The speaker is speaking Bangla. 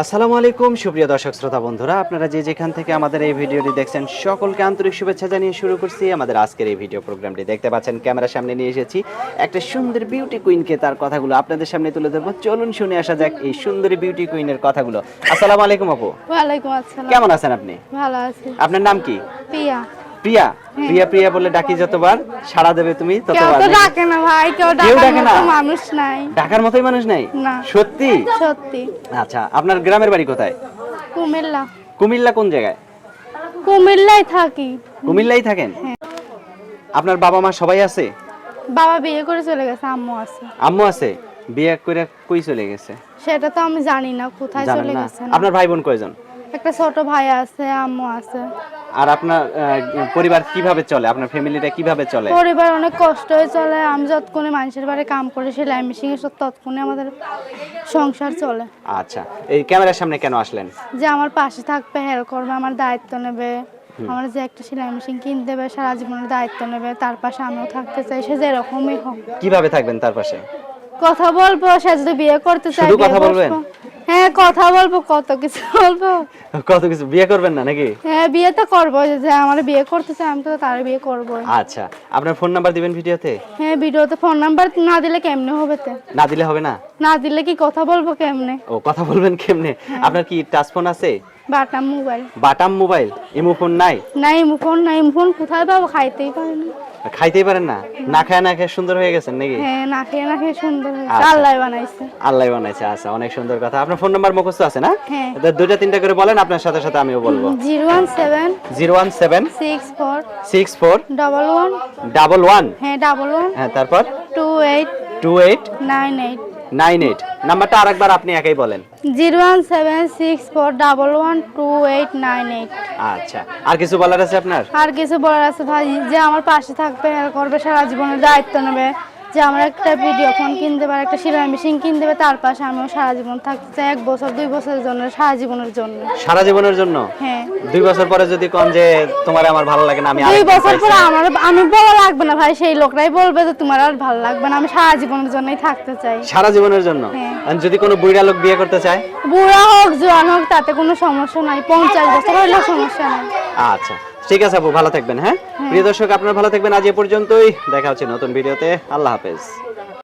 আসসালামু আলাইকুম সুপ্রিয় দর্শক শ্রোতা বন্ধুরা। আপনারা যে যেখান থেকে আমাদের এই ভিডিওটি দেখছেন সকলকে আন্তরিক শুভেচ্ছা জানিয়ে শুরু করছি। আমাদের আজকের এই ভিডিও প্রোগ্রামটি দেখতে পাচ্ছেন ক্যামেরার সামনে নিয়ে এসেছি। একটা সুন্দর বিউটি কুইনকে তার কথাগুলো আপনাদের সামনে তুলে ধরবো। চলুন শুনে আসা যাক এই সুন্দরী বিউটি কুইনের কথাগুলো। আসসালামু আলাইকুম আপু। ওয়ালাইকুম আসসালাম। কেমন আছেন আপনি? ভালো আছি। আপনার নাম কি? পিয়া। প্রিয়া? প্রিয়া প্রিয়া বলে ডাকি যতবার সাড়া দেবে তুমি ততবার নাকি? ডাকে না ভাই কেউ কেউ ডাকে না? মানুষ নাই। ডাকার মতোই মানুষ নাই? না। সত্যি? সত্যি। আচ্ছা আপনার গ্রামের বাড়ি কোথায়? কুমিল্লা। কুমিল্লা কোন জায়গায়? কুমিল্লায় থাকি। কুমিল্লাই থাকেন? হ্যাঁ। আপনার বাবা মা সবাই আছে? বাবা বিয়ে করে চলে গেছে আম্মু আছে। আম্মু আছে? বিয়ে করে কই চলে গেছে? সেটা তো আমি জানি না কোথায় চলে গেছে আপনার ভাই বোন কয়জন? একটা ছোট ভাই আছে আম্মু আছে। আর আপনার পরিবার কীভাবে চলে? আপনার ফ্যামিলিটা কীভাবে চলে? পরিবার অনেক কষ্ট হয়ে চলে। আমি যতক্ষণে মানুষের বাড়ি কাম করে সেলাই মেশিন এ সব ততক্ষণে আমাদের সংসার চলে। আচ্ছা। এই ক্যামেরার সামনে কেন আসলেন? যে আমার পাশে থাকবে হেল্প করবে আমার দায়িত্ব নেবে। আমার যে একটা সেলাই মেশিন কিনতে দেবে সারা জীবনের দায়িত্ব নেবে। তার পাশে আমিও থাকতে চাই সে যেরকমই হোক। কীভাবে থাকবেন তার পাশে? কথা বলব সে যদি বিয়ে করতে চায় শুধু কথা বলবেন? হ্যাঁ কথা বলব কত কিছু বলব। কত কিছু? বিয়ে করবেন না নাকি? হ্যাঁ বিয়ে তো করব যে আমার বিয়ে করতে চায় আমি তো তার বিয়ে করব। আচ্ছা আপনার ফোন নাম্বার দিবেন ভিডিওতে? হ্যাঁ ভিডিওতে ফোন নাম্বার না দিলে কেমনে হবে তো? না দিলে হবে না? না দিলে কি কথা বলব কেমনে? ও কথা বলবেন কেমনে? হ্যাঁ। আপনার কি টাচ ফোন আছে? Button mobile. Button mobile imo phone নাই? নাই ফোন নাই ফোন কোথায় পাবো? খাইতেই পারি না খাইতেই পারেন না? না খায় না খেয়ে সুন্দর হয়ে গেছেন নাকি? হ্যাঁ না খেয়ে না খেয়ে সুন্দর হয়েছে। আচ্ছা। আল্লাহ বানাইছে। আল্লাহ বানাইছে আচ্ছা অনেক সুন্দর কথা। আপনার ফোন নাম্বার মুখস্থ আছে না? হ্যাঁ। দুইটা তিনটা করে বলেন আপনার সাথে সাথে আমিও বলব। Zero one seven zero one seven six four six four double one double one হ্যাঁ ডাবল ওয়ান হ্যাঁ তারপর? Two eight two eight nine eight. নাম্বারটা আরেকবার আপনি একাই বলেন। Zero one seven six four double one two eight nine eight. আচ্ছা। আর কিছু বলার আছে আপনার? আর কিছু বলার আছে ভাই যে আমার পাশে থাকবে হেল্প করবে সারা জীবনের দায়িত্ব নেবে। যে আমার একটা ভিডিও ফোন কিনতে পারে একটা সেলাই মেশিন কিনতে পারে তার পাশে আমিও সারা জীবন থাকতে চাই এক বছর দুই বছরের জন্য সারা জীবনের জন্য। সারা জীবনের জন্য? হ্যাঁ। দুই বছর পরে যদি কোন যে তোমার আমার ভালো লাগে না আমি দুই বছর পরে আমার আমি বলা লাগবে না ভাই সেই লোকরাই বলবে যে তোমার আর ভালো লাগবে না আমি সারা জীবনের জন্যই থাকতে চাই। সারা জীবনের জন্য? হ্যাঁ। আর যদি কোনো বুড়া লোক বিয়ে করতে চায়? বুড়া হোক জোয়ান হোক তাতে কোনো সমস্যা নাই পঞ্চাশ বছর হইলেও সমস্যা নাই। আচ্ছা। ঠিক আছে আপু ভালো থাকবেন হ্যাঁ? প্রিয় দর্শক আপনারা ভালো থাকবেন। আজ এ পর্যন্তই। দেখা হচ্ছে নতুন ভিডিওতে। আল্লাহ হাফেজ।